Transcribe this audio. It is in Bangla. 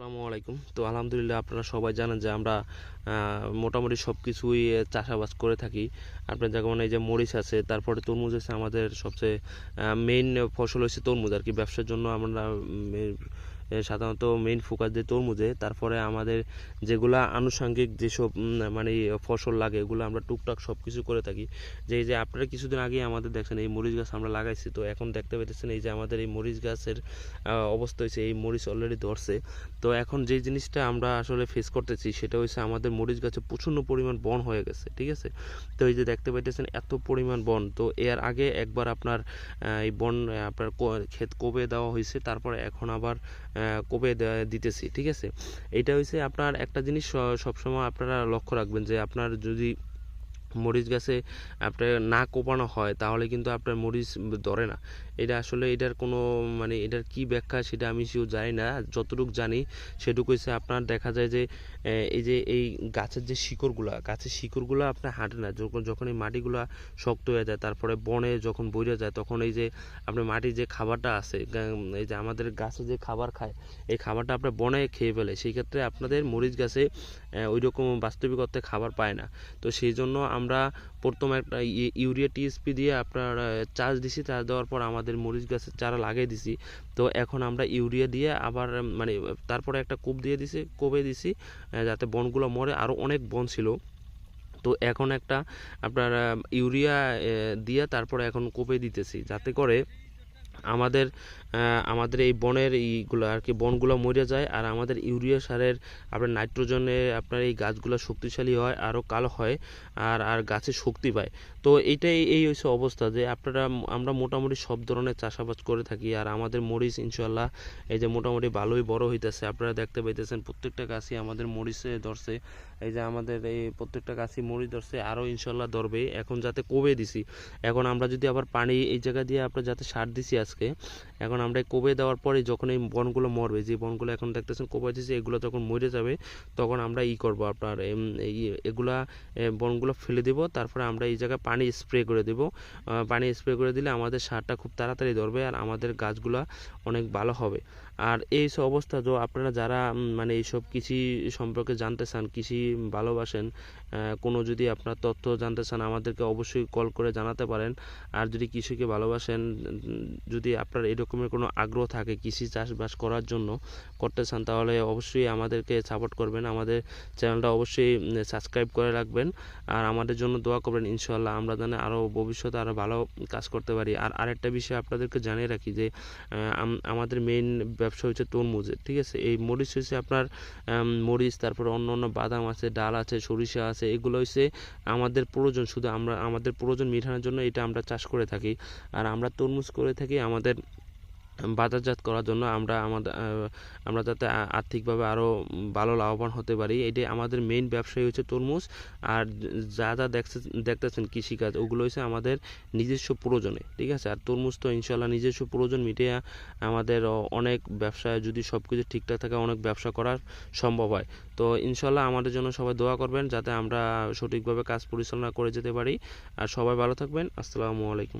আসসালামু আলাইকুম। তো আলহামদুলিল্লাহ আপনারা সবাই জানেন যে আমরা মোটামুটি সব কিছুই চাষাবাস করে থাকি। আপনার যেমন এই যে মরিচ আছে, তারপরে তরমুজ আছে, আমাদের সবচেয়ে মেইন ফসল হচ্ছে তরমুজ। আর কি ব্যবসার জন্য আমরা সাধারণত মেইন ফোকাস দিই তরমুজে। তারপরে আমাদের যেগুলা আনুষঙ্গিক যেসব মানে ফসল লাগে, এগুলো আমরা টুকটাক সব কিছু করে থাকি। যে যে আপনারা কিছুদিন আগে আমাদের দেখছেন, এই মরিচ গাছ আমরা লাগাইছি। তো এখন দেখতে পাইতেছেন, এই যে আমাদের এই মরিচ গাছের অবস্থা হয়েছে এই মরিচ অলরেডি ধরছে। তো এখন যে জিনিসটা আমরা আসলে ফেস করতেছি, সেটা হচ্ছে আমাদের মরিচ গাছে প্রচণ্ড পরিমাণ বন হয়ে গেছে, ঠিক আছে? তো এই যে দেখতে পাইতেছেন, এত পরিমাণ বন। তো এর আগে একবার আপনার এই বন, আপনার ক্ষেত কবে দেওয়া হয়েছে তারপরে এখন আবার কবে দিতেছি, ঠিক আছে? এটা হচ্ছে আপনার একটা জিনিস সবসময় আপনারা লক্ষ্য রাখবেন যে আপনার যদি মরিচ গাছে আপনার না কোপানো হয়, তাহলে কিন্তু আপনার মরিচ ধরে না। এটা আসলে এটার কোনো মানে এটার কি ব্যাখ্যা সেটা আমি সেও জানি না। যতটুকু জানি সেটুকু হচ্ছে আপনার দেখা যায় যে এই যে এই গাছের যে শিকড়গুলা, গাছের শিকড়গুলা আপনার হাঁটে না। যখন যখন এই মাটিগুলা শক্ত হয়ে যায়, তারপরে বনে যখন বইরে যায়, তখন এই যে আপনার মাটির যে খাবারটা আছে এই যে আমাদের গাছে যে খাবার খায়, এই খাবারটা আপনার বনে খেয়ে ফেলে। সেই ক্ষেত্রে আপনাদের মরিচ গাছে ওই রকম বাস্তবিক অর্থে খাবার পায় না। তো সেই জন্য আমরা প্রথমে একটা ই- ইউরিয়া টিএসপি দিয়ে আপনার চাষ দিছি, চাষ দেওয়ার পর আমাদের মরিচ গাছের চারা লাগিয়ে দিছি। তো এখন আমরা ইউরিয়া দিয়ে আবার মানে তারপরে একটা কূপ দিয়ে দিছি কোবে দিছি যাতে বনগুলো মরে। আরও অনেক বন ছিল। তো এখন একটা আপনার ইউরিয়া দিয়ে তারপরে এখন কোপে দিতেছি, যাতে করে আমাদের আমাদের এই বনের এইগুলো আর কি, বনগুলো মরে যায় আর আমাদের ইউরিয়া সারের আপনার নাইট্রোজেনে আপনার এই গাছগুলো শক্তিশালী হয়, আরও কালো হয় আর আর গাছে শক্তি পায়। তো এইটাই, এই হচ্ছে অবস্থা যে আপনারা, আমরা মোটামুটি সব ধরনের চাষাবাদ করে থাকি আর আমাদের মরিচ ইনশাল্লাহ এই যে মোটামুটি ভালোই বড় হইতেছে। আপনারা দেখতে পাইতেছেন প্রত্যেকটা গাছই আমাদের মরিচে ধরছে, এই যে আমাদের এই প্রত্যেকটা গাছই মরিচ ধরছে, আরও ইনশাল্লাহ ধরবে এখন যাতে কবে দিছি, এখন আমরা যদি আবার পানি এই জায়গা দিয়ে আপনার যাতে সার দিছি আজকে এখন আমরা কোবে দেওয়ার পরে যখন এই বনগুলো মরবে, যে বনগুলো এখন দেখতেছেন কোবে দিছি এগুলো যখন মরে যাবে, তখন আমরা ই করব আপনার এগুলা বনগুলো ফেলে দেব, তারপরে আমরা এই জায়গায় পানি স্প্রে করে দেব। পানি স্প্রে করে দিলে আমাদের সারটা খুব তাড়াতাড়ি ধরবে আর আমাদের গাছগুলা অনেক ভালো হবে। আর এই সব অবস্থা তো আপনারা যারা মানে এইসব কৃষি সম্পর্কে জানতে চান, কৃষি ভালোবাসেন কোনো যদি আপনার তথ্য জানতে চান, আমাদেরকে অবশ্যই কল করে জানাতে পারেন। আর যদি কৃষিকে ভালোবাসেন, যদি আপনার এরকমের কোনো আগ্রহ থাকে কৃষি চাষবাস করার জন্য করতে চান, তাহলে অবশ্যই আমাদেরকে সাপোর্ট করবেন। আমাদের চ্যানেলটা অবশ্যই সাবস্ক্রাইব করে রাখবেন। আর আমাদের জন্য দোয়া করবেন ইনশাল্লাহ আমরা যেন আরও ভবিষ্যতে আরও ভালো কাজ করতে পারি। আর আরেকটা বিষয় আপনাদেরকে জানিয়ে রাখি যে আমাদের মেইন ব্যবসা হচ্ছে তরমুজের ঠিক আছে? এই মরিচ হচ্ছে আপনার মরিচ, তারপর অন্য অন্য বাদাম আছে, ডাল আছে, সরিষা আছে, এগুলো হচ্ছে আমাদের প্রয়োজন। শুধু আমরা, আমাদের প্রয়োজন মেটানোর জন্য এটা আমরা চাষ করে থাকি। আর আমরা তরমুজ করে থাকি আমাদের বাজারজাত করার জন্য আমরা আমাদের আমরা যাতে আর্থিকভাবে আরও ভালো লাভবান হতে পারি। এটাই আমাদের মেইন ব্যবসায়ী হচ্ছে তরমুজ। আর যা যা দেখছে, দেখতেছেন কৃষিকাজ, ওগুলো হচ্ছে আমাদের নিজস্ব প্রয়োজনে, ঠিক আছে? আর তরমুজ তো ইনশাল্লাহ নিজস্ব প্রয়োজন মিটিয়ে আমাদের অনেক ব্যবসায় যদি সব কিছু ঠিকঠাক থাকে, অনেক ব্যবসা করা সম্ভব হয়। তো ইনশাল্লাহ আমাদের জন্য সবাই দোয়া করবেন যাতে আমরা সঠিকভাবে কাজ পরিচালনা করে যেতে পারি। আর সবাই ভালো থাকবেন। আসসালামু আলাইকুম।